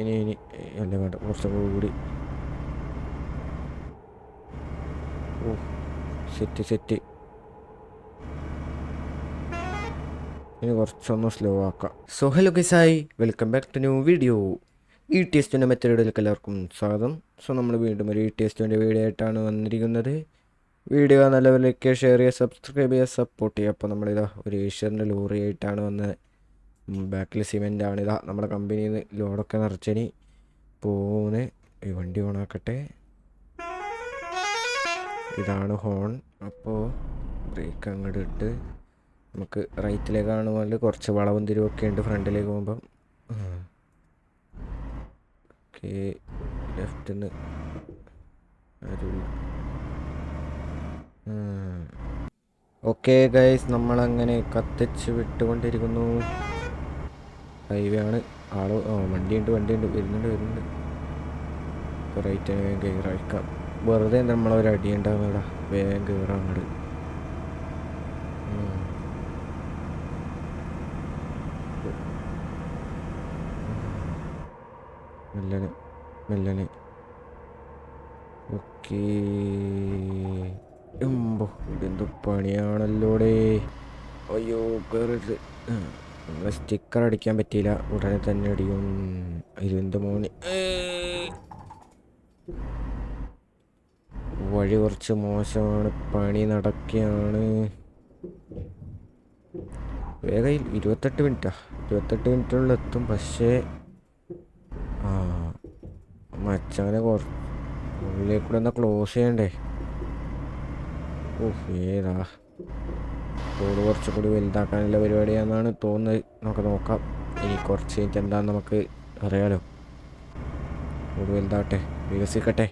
ഇനി ഇനി അല്ല വേണ്ട. കുറച്ചും കൂടി. ഓ സെറ്റ് സെറ്റ്. ഇനി കുറച്ചൊന്ന് സ്ലോ ആക്കാം. So hello ഗിസായി welcome back to new video ഈ ട്വന്റെ മെത്തേഡിലേക്ക് എല്ലാവർക്കും സ്വാഗതം. സോ നമ്മൾ വീണ്ടും ഒരു ഈ ട്വന്റെ വീഡിയോ ആയിട്ടാണ് വന്നിരിക്കുന്നത്. വീഡിയോ നല്ലവരിലേക്ക് ഷെയർ ചെയ്യുക സബ്സ്ക്രൈബ് ചെയ്യുക സപ്പോർട്ട് ചെയ്യുക. അപ്പോൾ നമ്മളിതാ ഒരു ഏഷ്യറിന്റെ ലോറി ആയിട്ടാണ് വന്നത് ബാക്കിൽ സിമെന്റ് ഇതാ നമ്മുടെ കമ്പനിയിൽ നിന്ന് ലോഡൊക്കെ നിറച്ചിനി. പോന്ന് ഈ വണ്ടി ഓണാക്കട്ടെ. ഇതാണ് ഹോൺ. അപ്പോൾ ബ്രേക്ക് അങ്ങോട്ട് ഇട്ട് നമുക്ക് റൈറ്റിലേക്കാണ് പോലെ കുറച്ച് വളവും തിരിവൊക്കെ ഉണ്ട് ഫ്രണ്ടിലേക്ക് പോകുമ്പം. ഓക്കെ ലെഫ്റ്റിൽ നിന്ന് ഓക്കെ ഗൈസ് നമ്മളങ്ങനെ കത്തിച്ച് വിട്ടുകൊണ്ടിരിക്കുന്നു. ഹൈവേ ആണ് ആൾ വണ്ടിയുണ്ട് വണ്ടിയുണ്ട്. വരുന്നുണ്ട് വരുന്നുണ്ട്. ഇപ്പോൾ റൈറ്റ് വേഗം കയറാക്കാം വെറുതെ നമ്മളൊരു അടി ഉണ്ടാകുന്നടാ വേഗം കയറാം അങ്ങോട്ട്. മെല്ലനെ മെല്ലനെ. ഓക്കേ. എന്തോ പണിയാണല്ലോടേ. അയ്യോ നമ്മളെ സ്റ്റിക്കർ അടിക്കാൻ പറ്റിയില്ല. ഉടനെ തന്നെ അടിയും. ഇരുപത് വഴി കുറച്ച് മോശമാണ്. പണി നടക്കുകയാണ്. വേഗം ഇരുപത്തെട്ട് മിനിറ്റാ. ഇരുപത്തെട്ട് മിനിറ്റുള്ളിൽ എത്തും. പക്ഷേ ആ മച്ചാനെ കുറച്ച് ഉള്ളിലേക്കൂടെ എന്നാൽ ക്ലോസ് ചെയ്യണ്ടേ? ഓ ഏതാ? റോഡ് കുറച്ചും കൂടി വലുതാക്കാനുള്ള പരിപാടിയാണെന്നാണ് തോന്നുന്നത്. നമുക്ക് നോക്കാം. ഇനി കുറച്ച് കഴിഞ്ഞിട്ട് എന്താണെന്ന് നമുക്ക് അറിയാലോ. തോട് വലുതാവട്ടെ. വികസിക്കട്ടെ.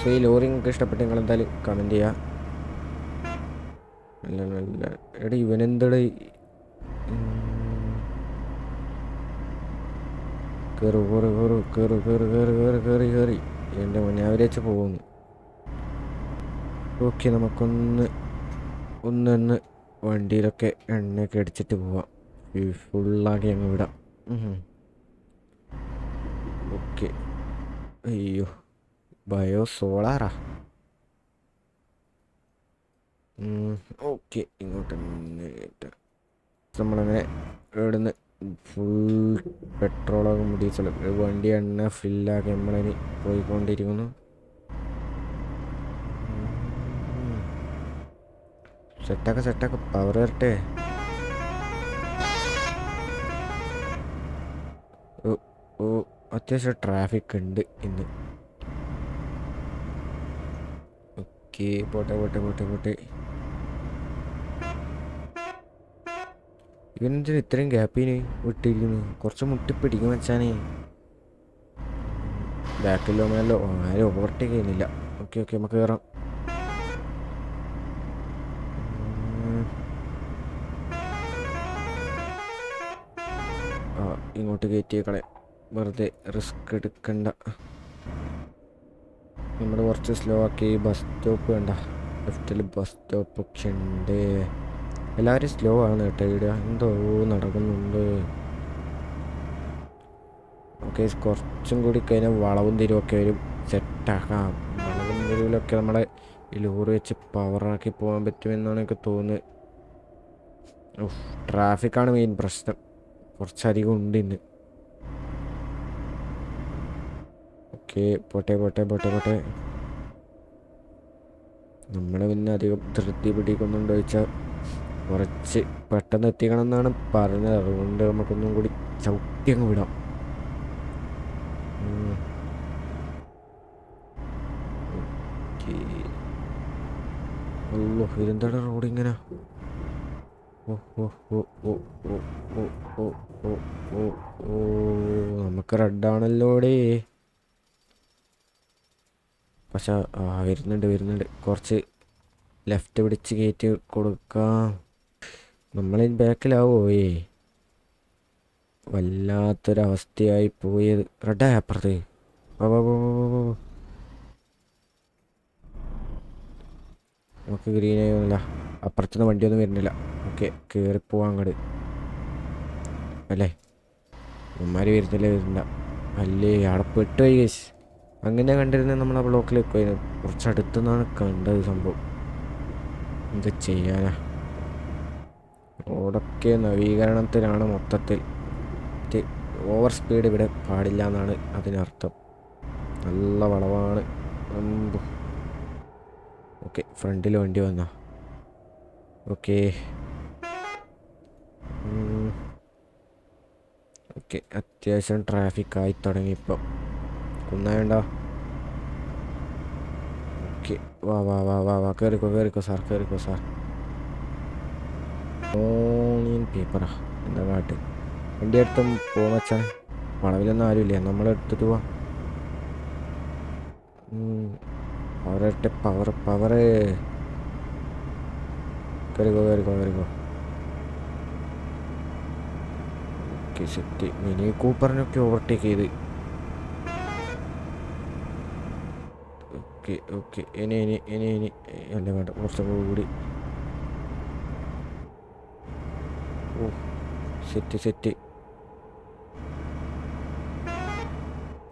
സോ ഈ ലോറി നിങ്ങൾക്ക് ഇഷ്ടപ്പെട്ട് നിങ്ങൾ എന്തായാലും കമന്റ് ചെയ്യുക നല്ല നല്ല. എടാ ഇവനെന്തടാ? കയറു കയറു കയറു കയറു കയറി കയറി കയറി കയറി എന്റെ മുന്നേ അവരേച്ച് പോകുന്നു. ഓക്കെ നമുക്കൊന്ന് ഒന്നൊന്ന് വണ്ടിയിലൊക്കെ എണ്ണയൊക്കെ അടിച്ചിട്ട് പോവാം. ഫുള്ളാക്കി അങ്ങ് വിടാം. ഓക്കെ. അയ്യോ ബയോ സോളാറാ. ഓക്കെ. ഇങ്ങോട്ട് നമ്മളങ്ങനെ ഇവിടുന്ന് ഫുൾ പെട്രോളാകും ഡീസലും വണ്ടി എണ്ണ ഫില്ലാക്കി നമ്മളിനി പോയിക്കൊണ്ടിരിക്കുന്നു. സെറ്റാക്ക സെറ്റാക്ക പവർ വരട്ടെ. ഓ അത്യാവശ്യം ട്രാഫിക് ഉണ്ട് ഇന്ന്. ഓക്കെ പോട്ടെ പോട്ടെ പോട്ടെ പോട്ടെ. ഇവനെന്തിന് ഇത്രയും ഗ്യാപ്പിന് വിട്ടിരിക്കുന്നു? കുറച്ച് മുട്ടിപ്പിടിക്കും വെച്ചാനേ ബാക്കിലോ മേലോ ആരും ഓവർടേക്ക് ചെയ്യുന്നില്ല. ഓക്കെ ഓക്കെ നമുക്ക് കയറാം. ആ ഇങ്ങോട്ട് കയറ്റിയേക്കളെ വെറുതെ റിസ്ക് എടുക്കണ്ട. നമ്മൾ കുറച്ച് സ്ലോ ആക്കി ബസ് സ്റ്റോപ്പ് വേണ്ട ലെഫ്റ്റിൽ ബസ് സ്റ്റോപ്പ് ഒക്കെ ഉണ്ട്. എല്ലാവരും സ്ലോ ആണ് കേട്ടോ ഇവിടെ എന്തോ നടക്കുന്നുണ്ട്. ഓക്കെ കുറച്ചും കൂടി കഴിഞ്ഞാൽ വളവും തിരിവൊക്കെ വരും സെറ്റാക്കാം വളവും തിരിവിലൊക്കെ നമ്മളെ ഈ ലോറി വെച്ച് പവറാക്കി പോകാൻ പറ്റുമെന്നാണ് എനിക്ക് തോന്നുന്നത്. ട്രാഫിക്കാണ് മെയിൻ പ്രശ്നം. കുറച്ചധികം ഉണ്ട് ഇന്ന്. ഓക്കെ പോട്ടെ പോട്ടെ പോട്ടെ പോട്ടെ. നമ്മൾ പിന്നെ അധികം ധൃതി പിടിക്കുന്നുണ്ടോ ചോദിച്ചാൽ കുറച്ച് പെട്ടെന്ന് എത്തിക്കണം എന്നാണ് പറഞ്ഞത് അതുകൊണ്ട് നമുക്കൊന്നും കൂടി ചവിട്ടി അങ്ങ് വിടാം ഓ ഇതെന്താണ് റോഡ് ഇങ്ങനെ ഓ ഓ ഓ ഓ ഓ നമുക്ക് പക്ഷെ വരുന്നുണ്ട് വരുന്നുണ്ട് കുറച്ച് ലെഫ്റ്റ് പിടിച്ച് കയറ്റി കൊടുക്കാം നമ്മളെ ബാക്കിലാവോ ഏ വല്ലാത്തൊരവസ്ഥയായി പോയത് റെഡാ അപ്പുറത്ത്. നമുക്ക് ഗ്രീൻ ആയൊന്നുമില്ല അപ്പുറത്തുനിന്ന് വണ്ടിയൊന്നും വരുന്നില്ല. ഓക്കെ കയറിപ്പോവാ അങ്ങോട്ട് അല്ലേ? ഉമ്മാര് വരുന്നില്ല വരുന്നില്ല. അല്ലേ അവിടെ പെട്ടുപോയി കേസ് അങ്ങനെ കണ്ടിരുന്നത് നമ്മൾ ആ ബ്ലോക്കിൽ കുറച്ച് അടുത്തു കണ്ടത് സംഭവം. എന്താ ചെയ്യാനാ? റോഡൊക്കെ നവീകരണത്തിലാണ് മൊത്തത്തിൽ. ഓവർ സ്പീഡ് ഇവിടെ പാടില്ല എന്നാണ് അതിനർത്ഥം. നല്ല വളവാണ്. ഓക്കെ ഫ്രണ്ടിൽ വണ്ടി വന്നാ. ഓക്കെ. ഓക്കെ അത്യാവശ്യം ട്രാഫിക് ആയി തുടങ്ങി ഇപ്പം. കുന്നായണ്ട? ഓക്കെ വാ വാ വാ വാ വാ. കയറിക്കോ കയറിക്കോ സാർ കയറിക്കോ സാർ. ഓണിയൻ പേപ്പറാ എന്താ കാട്ട് വണ്ടി അടുത്തും വെച്ചാൽ വളവിലൊന്നും ആരുമില്ല. നമ്മളെടുത്തിട്ട് പോവാം. അവരുടെ പവർ പവർ കയറിക്കോ കയറിക്കോ ഓക്കെ സെറ്റ് മിനി കൂപ്പറിനൊക്കെ ഓവർടേക്ക് ചെയ്ത്. ഓക്കെ ഓക്കെ ഇനി ഇനി ഇനി ഇനി. അല്ല വേണ്ട. കുറച്ചും കൂടി ഓ സെറ്റ് സെറ്റ്.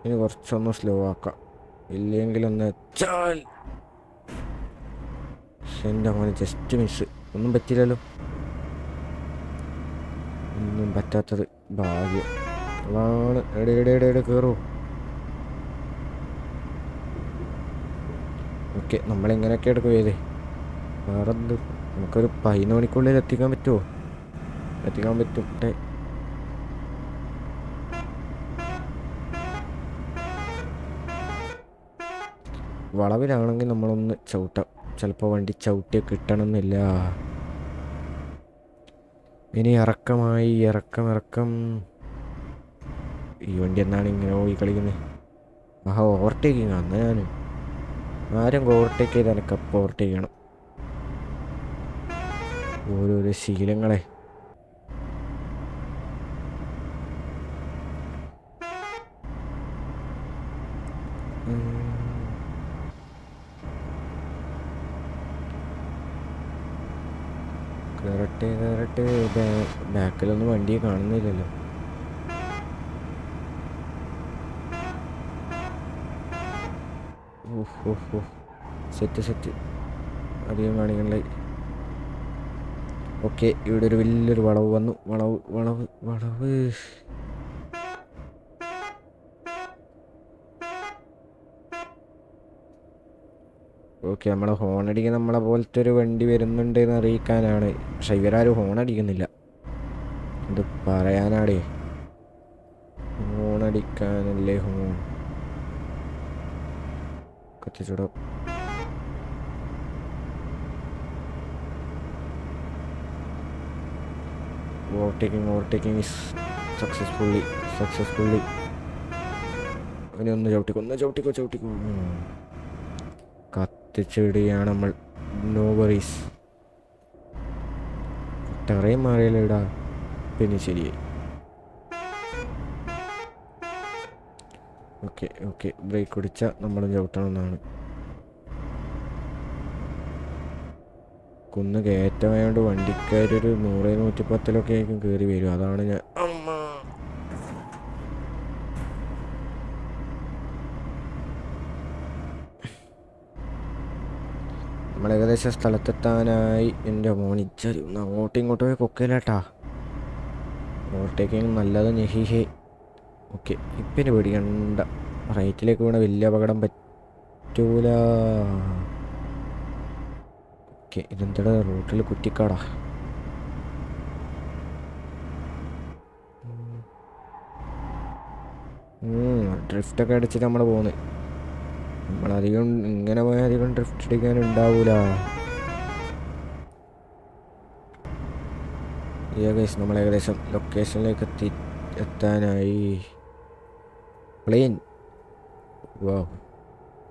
ഇനി കുറച്ചൊന്ന് സ്ലോ ആക്കാം. ഇല്ലെങ്കിലൊന്ന് വെച്ചാൽ സെന്റ് അങ്ങനെ ജസ്റ്റ് മിസ് ഒന്നും പറ്റില്ലല്ലോ ഒന്നും പറ്റാത്തത് ഭാഗ്യം. അതാണ്. എടെ എടെ എടെ കയറുമോ ഓക്കെ നമ്മളെങ്ങനെയൊക്കെ എടുക്കും ചെയ്തേ വേറെ എന്ത് നമുക്കൊരു പതിനൊന്ന് മണിക്കുള്ളിൽ എത്തിക്കാൻ പറ്റുമോ? എത്തിക്കാൻ പറ്റും. വളവിലാണെങ്കിൽ നമ്മളൊന്ന് ചവിട്ടാം. ചിലപ്പോൾ വണ്ടി ചവിട്ടി കിട്ടണമെന്നില്ല. ഇനി ഇറക്കമായി ഇറക്കം ഇറക്കം. ഈ വണ്ടി എന്നാണ് ഇങ്ങനെ പോയി കളിക്കുന്നത് ആഹാ ഓവർടേക്കിങ് അന്ന് ഞാൻ ആരും ഓവർടേക്ക് ചെയ്ത് എനിക്ക് അപ്പോൾ ഓവർടേക്ക് ചെയ്യണം. ഓരോരോ ശീലങ്ങളെ. കയറട്ടെ കയറട്ടെ ബാക്കിലൊന്നും വണ്ടിയെ കാണുന്നില്ലല്ലോ. Set set. അധികം കാണിക്കണേ ഓക്കെ ഇവിടെ ഒരു വലിയൊരു വളവ് വന്നു. വളവ് വളവ് വളവ്. ഓക്കെ നമ്മളെ ഹോണടിക്കുന്ന നമ്മളെ പോലത്തെ ഒരു വണ്ടി വരുന്നുണ്ട് എന്ന് അറിയിക്കാനാണ്. പക്ഷെ ഇവരാരും ഹോണടിക്കുന്നില്ല. ഇത് പറയാനാടേ. ഹോണടിക്കാനല്ലേ horn? കത്തിച്ചൂടോ? Overtaking overtaking is successfully successfully അവനെ ഒന്ന് ചവിട്ടിക്കോ ഒന്ന് ചവിട്ടിക്കോ ചവിട്ടിക്കോ. ഉം. കത്തിച്ചിടുകയാണ് നമ്മൾ. നോ വറീസ് ടെറയും മാറിയല്ലേടാ. പിന്നെ ശരിയായി ഓക്കെ ഓക്കെ. ബ്രേക്ക് പിടിച്ച നമ്മളും ചവിട്ടണമെന്നാണ്. കുന്ന് കയറ്റമായതുകൊണ്ട് വണ്ടിക്കാരൊരു നൂറ് നൂറ്റിപ്പത്തിലൊക്കെ ആയിരിക്കും കയറി വരും. അതാണ് ഞാൻ നമ്മൾ ഏകദേശം സ്ഥലത്തെത്താനായി. എന്റെ മോണിച്ചൊരു അങ്ങോട്ടും ഇങ്ങോട്ടും പോയി കൊക്കയിലാട്ടാ ഓവർടേക്കിങ് നല്ലത് ഞെഹിഹേ ഓക്കെ ഇപ്പിന് പേടിക്കണ്ട. റൈറ്റിലേക്ക് വീണ വലിയ അപകടം പറ്റൂല. ഓക്കെ ഇതെന്താ റൂട്ടിൽ കുറ്റിക്കാടാ? ഡ്രിഫ്റ്റൊക്കെ അടിച്ചിട്ട് നമ്മൾ പോകുന്നത് നമ്മളധികം ഇങ്ങനെ പോയാൽ അധികം ഡ്രിഫ്റ്റ് അടിക്കാൻ ഉണ്ടാവൂല. ഏകദേശം നമ്മൾ ഏകദേശം ലൊക്കേഷനിലേക്ക് എത്തി എത്താനായി. പ്ലെയിൻ വാ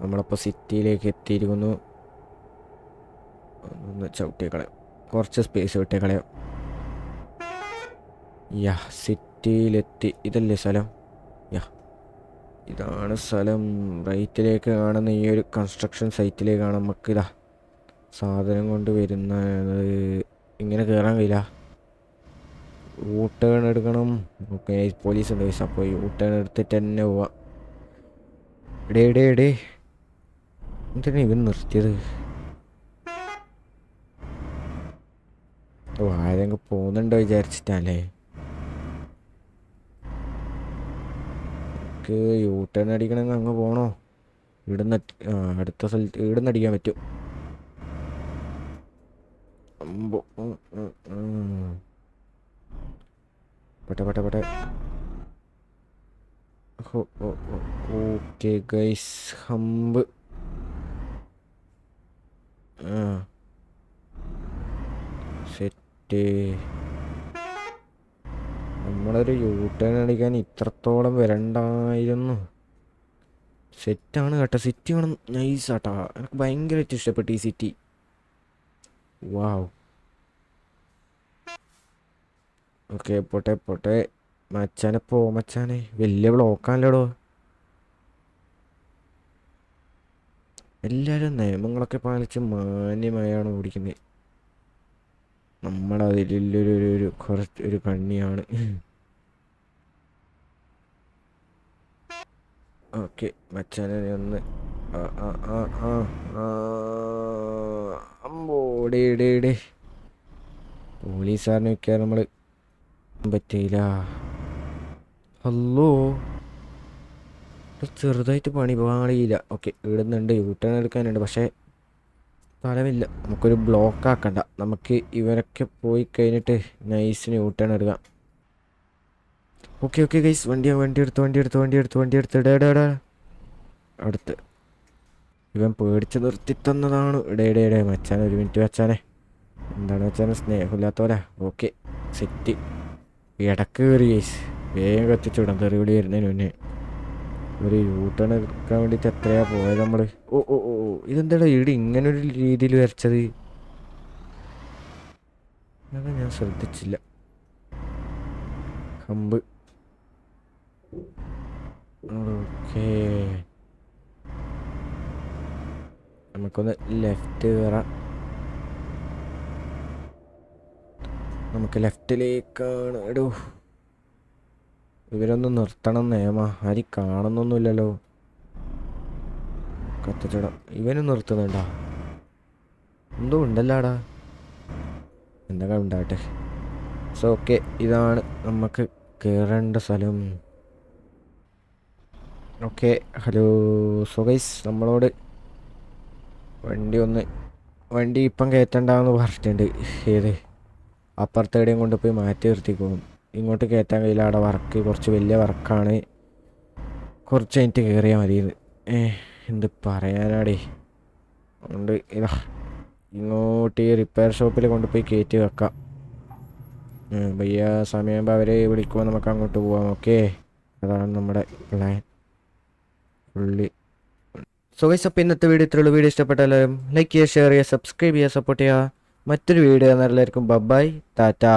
നമ്മളപ്പോൾ സിറ്റിയിലേക്ക് എത്തിയിരിക്കുന്നു. ഒന്ന് ചവിട്ടിയ കുറച്ച് സ്പേസ് വിട്ടേക്കളെ. യാ സിറ്റിയിലെത്തി ഇതല്ലേ സ്ഥലം? യാ. ഇതാണ് സ്ഥലം. റൈറ്റിലേക്ക് കാണുന്ന ഈ ഒരു കൺസ്ട്രക്ഷൻ സൈറ്റിലേക്കാണ് നമുക്കിതാ സാധനം കൊണ്ട് വരുന്നത് ഇങ്ങനെ കയറാൻ കഴിയില്ല. യൂ എടുക്കണം. ഓക്കെ പോലീസ് ഉണ്ട് പൈസ അപ്പോൾ യൂ എടുത്തിട്ട് തന്നെ പോവാം. എടേ എടേ എടേ. എന്തിനാണ് ഇവൻ നിർത്തിയത്? ഓ ആരെങ്കിലും പോകുന്നുണ്ടോ വിചാരിച്ചിട്ടല്ലേ നമുക്ക് യൂ ടേൺ അടിക്കണമെങ്കിൽ അങ്ങ് പോകണോ ഇവിടുന്ന് അടുത്ത സ്ഥലത്ത് ഇവിടുന്ന് അടിക്കാൻ പറ്റും. പട്ടെ പട്ടെ പട്ടെ. Okay guys. ഹമ്പ്. സെറ്റ്. നമ്മളൊരു യൂ ടേൺ അടിക്കാൻ ഇത്രത്തോളം വരണ്ടായിരുന്നു. സെറ്റാണ് കേട്ടോ. സിറ്റി ആണ് നൈസ് ആട്ടാ. എനിക്ക് ഭയങ്കരമായിട്ട് ഇഷ്ടപ്പെട്ടു ഈ സിറ്റി വാവ് ഓക്കെ പോട്ടെ പോട്ടെ. മച്ചാനെ പോ മച്ചാനെ. വലിയ ബ്ലോക്കാണല്ലോടോ എല്ലാവരും നിയമങ്ങളൊക്കെ പാലിച്ച് മാന്യമായാണ് ഓടിക്കുന്നത്. നമ്മളതിലൊരു ഒരു കുറച്ച് ഒരു കണ്ണിയാണ്. ഓക്കെ മച്ചാനെ ഒന്ന് ആ ആ ആ ആ ആ അമ്പോ ഡേ ഡേ ഡേ പോലീസുകാരനെ വെക്കാൻ നമ്മൾ പറ്റിയില്ല. ഹലോ ചെറുതായിട്ട് പണി പോകാൻ കഴിയില്ല ഓക്കെ ഇടുന്നുണ്ട് യൂട്ടേൺ ടേൺ എടുക്കാനുണ്ട്. പക്ഷേ സ്ഥലമില്ല നമുക്കൊരു ബ്ലോക്ക് ആക്കണ്ട. നമുക്ക് ഇവരൊക്കെ പോയി കഴിഞ്ഞിട്ട് നൈസിന് യൂട്ടേൺ ടേൺ എടുക്കാം. ഓക്കെ ഓക്കെ ഗൈസ് വണ്ടി വണ്ടി എടുത്ത് വണ്ടി എടുത്ത് വണ്ടി എടുത്ത് വണ്ടി എടുത്ത്. ഇടേ ഇടേ അടുത്ത്. ഇവൻ പേടിച്ച് നിർത്തിത്തന്നതാണ്. ഇടേ ഇടേ മച്ചാനെ ഒരു മിനിറ്റ് മച്ചാനെ. എന്താണ് മച്ചാനെ? സ്നേഹമില്ലാത്തോല. ഓക്കെ സെറ്റ് ഇടയ്ക്ക് കയറി ഗൈസ് വേഗം കത്തിച്ചു വിടാം. തെറിവിളി വരുന്നതിന് മുന്നേ. ഒരു യൂട്ടേൺ ടേൺ എടുക്കാൻ വേണ്ടിയിട്ട് എത്രയാ പോയത് നമ്മൾ ഓ ഓ ഓ ഇതെന്താടാ? ഇവിടെ ഇങ്ങനെ ഒരു രീതിയിൽ വരച്ചത്. അതാ ഞാൻ ശ്രദ്ധിച്ചില്ല. കമ്പ്. ഓക്കേ. നമുക്കൊന്ന് ലെഫ്റ്റ് കയറാം നമുക്ക് ലെഫ്റ്റിലേക്കാണ്. എടോ. ഇവരൊന്ന് നിർത്തണം നേമ. ആരി കാണുന്നൊന്നുമില്ലല്ലോ. കത്തിച്ചടം. ഇവനും നിർത്തുന്നുണ്ടാ. എന്തോ ഉണ്ടല്ലാടാ. എന്തൊക്കെ ഉണ്ടാകട്ടെ. സോ ഓക്കെ ഇതാണ് നമുക്ക് കയറേണ്ട സ്ഥലം. ഓക്കെ ഹലോ സോ നമ്മളോട് വണ്ടി ഒന്ന് വണ്ടി ഇപ്പം കയറ്റണ്ടെന്ന് പറഞ്ഞിട്ടുണ്ട്. ഏത്? അപ്പുറത്തെ എവിടെയും കൊണ്ടുപോയി മാറ്റി നിർത്തിക്കോളും ഇങ്ങോട്ട് കയറ്റാൻ കഴിയില്ല. അവിടെ വർക്ക് കുറച്ച് വലിയ വർക്കാണ് കുറച്ച് കഴിഞ്ഞിട്ട് കയറിയാൽ മതിയെന്ന് എന്ത് പറയാനാടേ. അതുകൊണ്ട് ഇതാ ഇങ്ങോട്ട് ഈ റിപ്പയർ ഷോപ്പിൽ കൊണ്ടുപോയി കയറ്റി വെക്കാം. ഉം, ഭയ്യ സമയമാകുമ്പോൾ അവരെ വിളിക്കുമ്പോൾ നമുക്ക് അങ്ങോട്ട് പോവാം. ഓക്കെ? അതാണ് നമ്മുടെ പ്ലാൻ പുള്ളി. സോ ഗൈസ് അപ്പോൾ ഇന്നത്തെ വീഡിയോ ഇത്രയുള്ള വീഡിയോ ഇഷ്ടപ്പെട്ടാലും ലൈക്ക് ചെയ്യുക ഷെയർ ചെയ്യുക സബ്സ്ക്രൈബ് ചെയ്യുക സപ്പോർട്ട് ചെയ്യുക. മറ്റൊരു വീഡിയോ എല്ലാവർക്കും. ബബായ് ടാറ്റാ